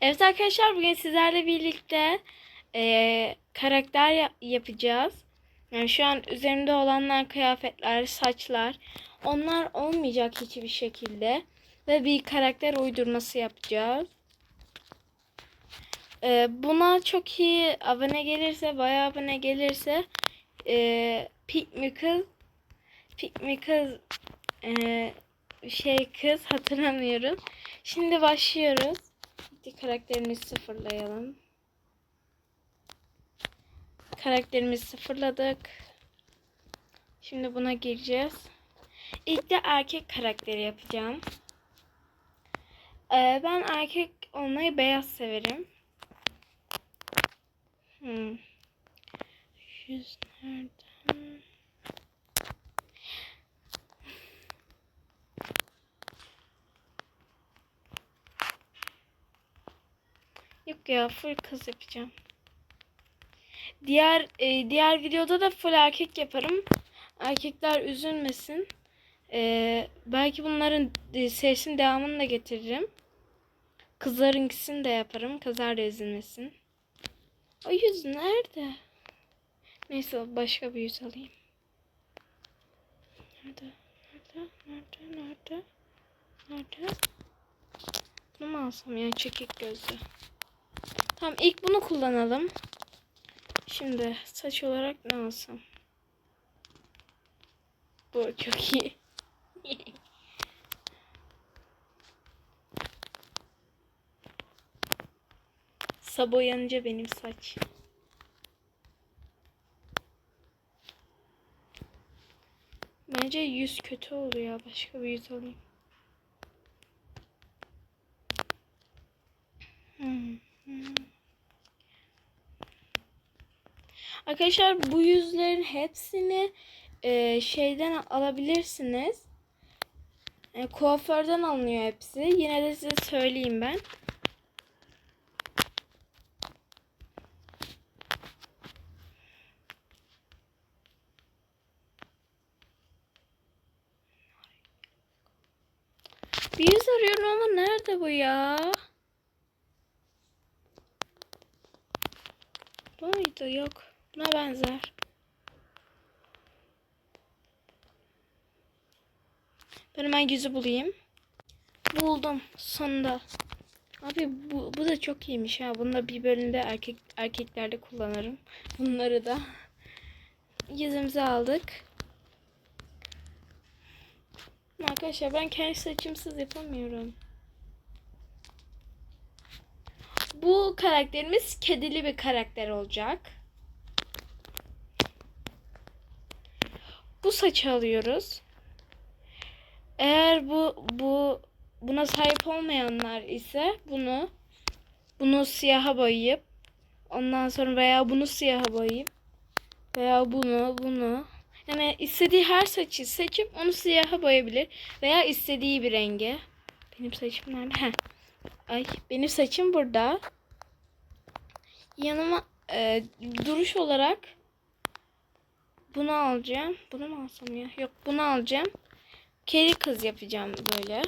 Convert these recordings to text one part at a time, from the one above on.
Evet arkadaşlar bugün sizlerle birlikte eee, karakter ya- yapacağız. Yani şu an üzerimde olanlar kıyafetler, saçlar onlar olmayacak hiçbir şekilde. Ve bir karakter uydurması yapacağız. Eee, buna çok iyi abone gelirse, bayağı abone gelirse eee Pick Me Kız Pick Me Kız eee, şey kız hatırlamıyorum. Şimdi başlıyoruz. Hadi karakterimizi sıfırlayalım. Karakterimizi sıfırladık. Şimdi buna gireceğiz. İlk de erkek karakteri yapacağım. Ee, ben erkek olmayı beyaz severim. Hmm. Yüz nereden? Yok ya full kız yapacağım. Diğer e, diğer videoda da full erkek yaparım. Erkekler üzülmesin. E, belki bunların e, serisinin devamını da getiririm. Kızlarınkisini de yaparım. Kızlar da üzülmesin. O yüz nerede? Neyse başka bir yüz alayım. Nerede? Nerede? Nerede? Nerede? Nerede? Bunu mu alsam ya çekik gözlü? Tamam ilk bunu kullanalım. Şimdi saç olarak ne alsam? Bu çok iyi. Sabah uyanınca benim saç. Bence yüz kötü oluyor. Başka bir yüz alayım. Hmm. Arkadaşlar bu yüzlerin hepsini e, şeyden alabilirsiniz. E, kuaförden alınıyor hepsi. Yine de size söyleyeyim ben. Bir yüz arıyorum ama nerede bu ya? Muydu? Yok. Buna benzer. Ben hemen yüzü bulayım. Buldum sonunda. Abi bu, bu da çok iyiymiş ha. Bunu da bir bölümde erkek erkeklerde kullanırım. Bunları da. Yüzümüzü aldık. Arkadaşlar ben kendi saçımsız yapamıyorum. Bu karakterimiz kedili bir karakter olacak. Bu saçı alıyoruz. Eğer bu bu buna sahip olmayanlar ise bunu bunu siyaha boyayıp ondan sonra veya bunu siyaha boyayıp veya bunu bunu yani istediği her saçı seçip onu siyaha boyayabilir veya istediği bir renge. Benim saçım nerede? Heh. Ay benim saçım burada. Yanıma e, duruş olarak bunu alacağım. Bunu mu alsam ya? Yok bunu alacağım. Kedi kız yapacağım böyle.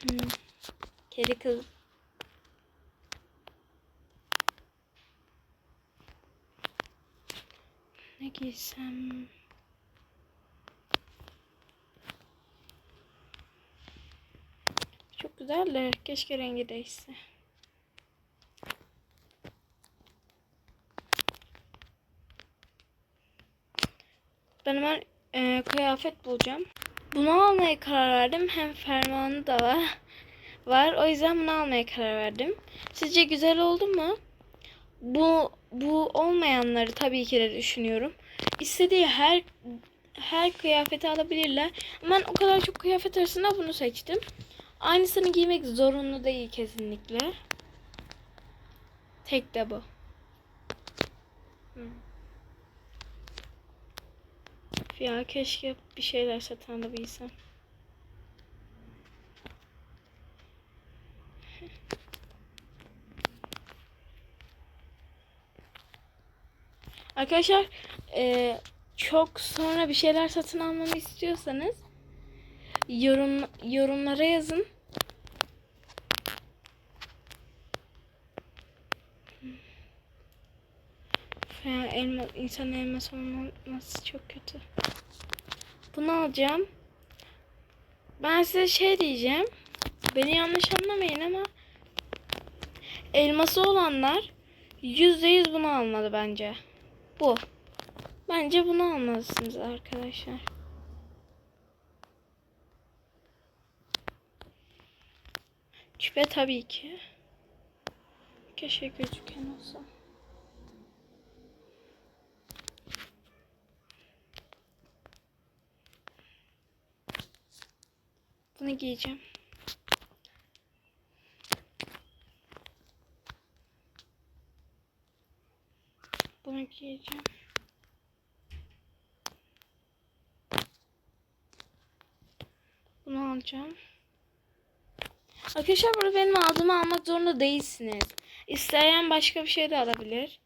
Hmm. Kedi kız. Ne giysem? Çok güzel de keşke rengi değişse. Ben hemen e, kıyafet bulacağım. Bunu almaya karar verdim. Hem fermanı da var. Var. O yüzden bunu almaya karar verdim. Sizce güzel oldu mu? Bu bu olmayanları tabii ki de düşünüyorum. İstediği her her kıyafeti alabilirler. Ben o kadar çok kıyafet arasında bunu seçtim. Aynısını giymek zorunlu değil kesinlikle. Tek de bu. Ya keşke bir şeyler satan da bilsem. Arkadaşlar e, çok sonra bir şeyler satın almamı istiyorsanız yorum yorumlara yazın. Ya elma, insan elması olması çok kötü. Bunu alacağım. Ben size şey diyeceğim. Beni yanlış anlamayın ama elması olanlar yüzde yüz bunu almalı bence. Bu. Bence bunu almalısınız arkadaşlar. Küpe tabii ki. Keşke gözüken olsa. Bunu giyeceğim. Bunu giyeceğim. Bunu alacağım. Arkadaşlar burada benim aldığımı almak zorunda değilsiniz. İsteyen başka bir şey de alabilir.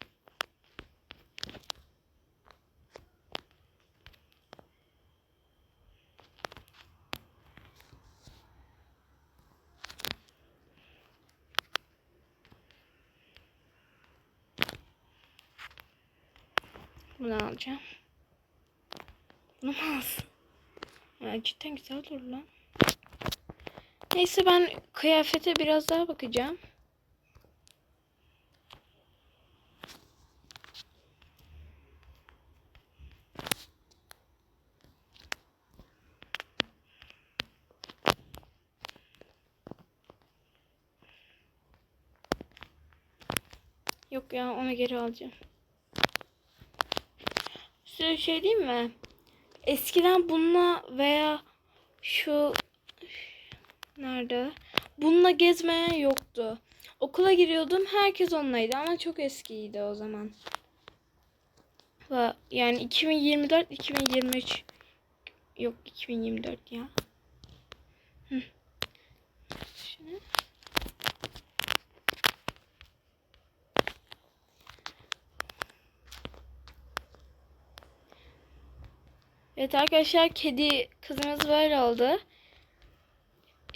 Bunu alacağım. Bunu mu alsın? Ya cidden güzel olur lan. Neyse ben kıyafete biraz daha bakacağım. Yok ya onu geri alacağım. Size şey diyeyim mi? Eskiden bununla veya şu nerede? Bununla gezmeyen yoktu. Okula giriyordum herkes onlaydı ama çok eskiydi o zaman. Yani 2024 2023 yok 2024 ya. Şunu. Evet arkadaşlar kedi kızımız böyle oldu.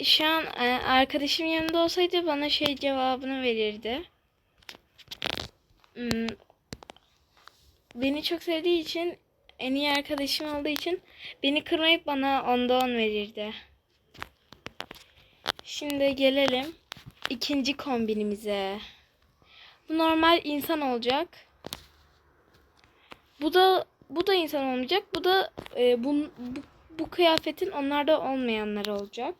Şu an e, arkadaşım yanında olsaydı bana şey cevabını verirdi. Hmm, Beni çok sevdiği için en iyi arkadaşım olduğu için beni kırmayıp bana onda on verirdi. Şimdi gelelim ikinci kombinimize. Bu normal insan olacak. Bu da bu da insan olmayacak. Bu da e, bu, bu, bu kıyafetin onlarda olmayanları olacak.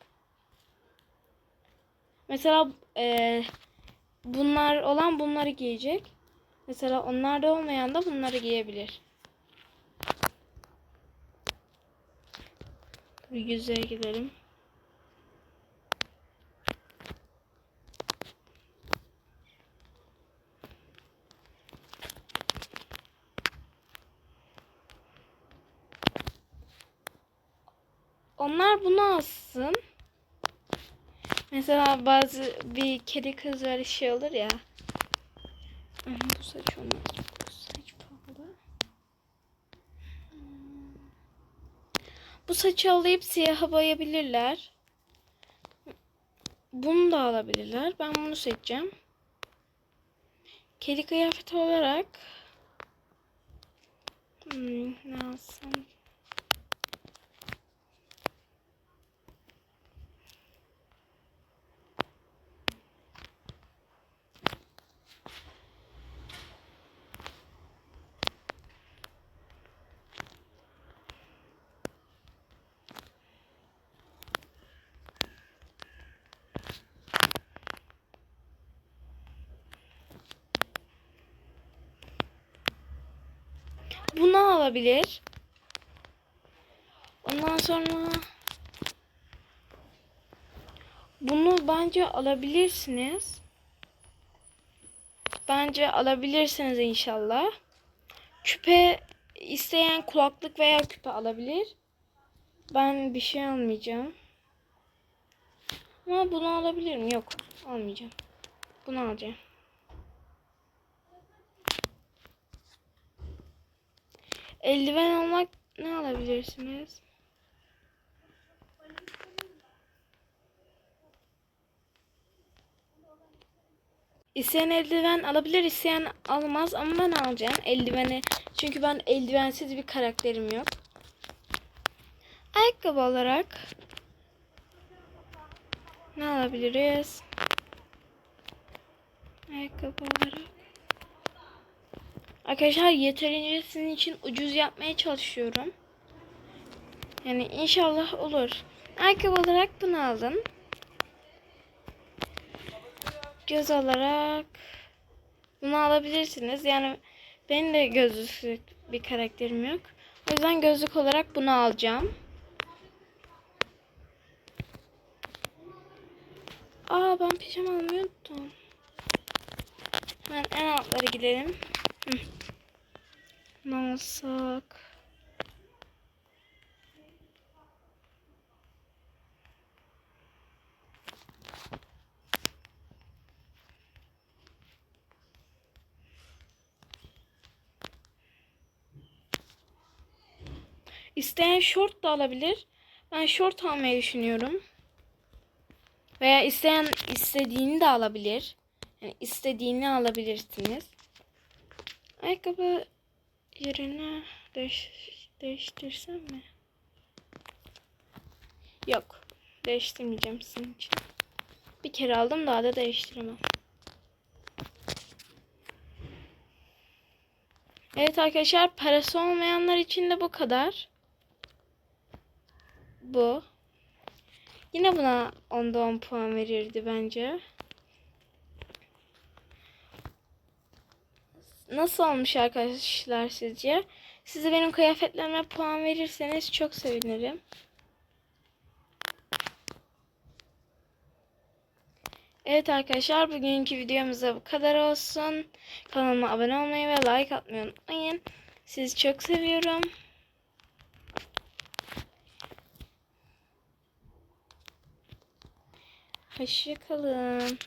Mesela e, bunlar olan bunları giyecek. Mesela onlarda olmayan da bunları giyebilir. Bir yüzeye gidelim. Onlar bunu alsın. Mesela bazı bir kedi kız var şey olur ya. Bu saç olmaz. Bu saç pahalı. Bu saçı alayıp siyaha boyayabilirler. Bunu da alabilirler. Ben bunu seçeceğim. Kedi kıyafeti olarak hmm, ne alsam? Bunu alabilir. Ondan sonra bunu bence alabilirsiniz. Bence alabilirsiniz inşallah. Küpe isteyen kulaklık veya küpe alabilir. Ben bir şey almayacağım. Ama bunu alabilir mi? Yok. Almayacağım. Bunu alacağım. Eldiven almak ne alabilirsiniz? İsteyen eldiven alabilir, isteyen almaz ama ben alacağım eldiveni. Çünkü ben eldivensiz bir karakterim yok. Ayakkabı olarak ne alabiliriz? Ayakkabı olarak. Arkadaşlar yeterince sizin için ucuz yapmaya çalışıyorum. Yani inşallah olur. Ayakkabı olarak bunu alın. Göz olarak bunu alabilirsiniz. Yani benim de gözlüklü bir karakterim yok. O yüzden gözlük olarak bunu alacağım. Aa ben pijama unuttum. Hemen en altlara gidelim. Ne alsak? İsteyen short da alabilir. Ben short almayı düşünüyorum. Veya isteyen istediğini de alabilir. Yani istediğini alabilirsiniz. Ayakkabı yerine değiş değiştirsem mi? Yok. Değiştirmeyeceğim sizin için. Bir kere aldım daha da değiştiremem. Evet arkadaşlar parası olmayanlar için de bu kadar. Bu. Yine buna 10'da 10 puan verirdi bence. Nasıl olmuş arkadaşlar sizce? Siz benim kıyafetlerime puan verirseniz çok sevinirim. Evet arkadaşlar bugünkü videomuzda bu kadar olsun. Kanalıma abone olmayı ve like atmayı unutmayın. Sizi çok seviyorum. Hoşçakalın.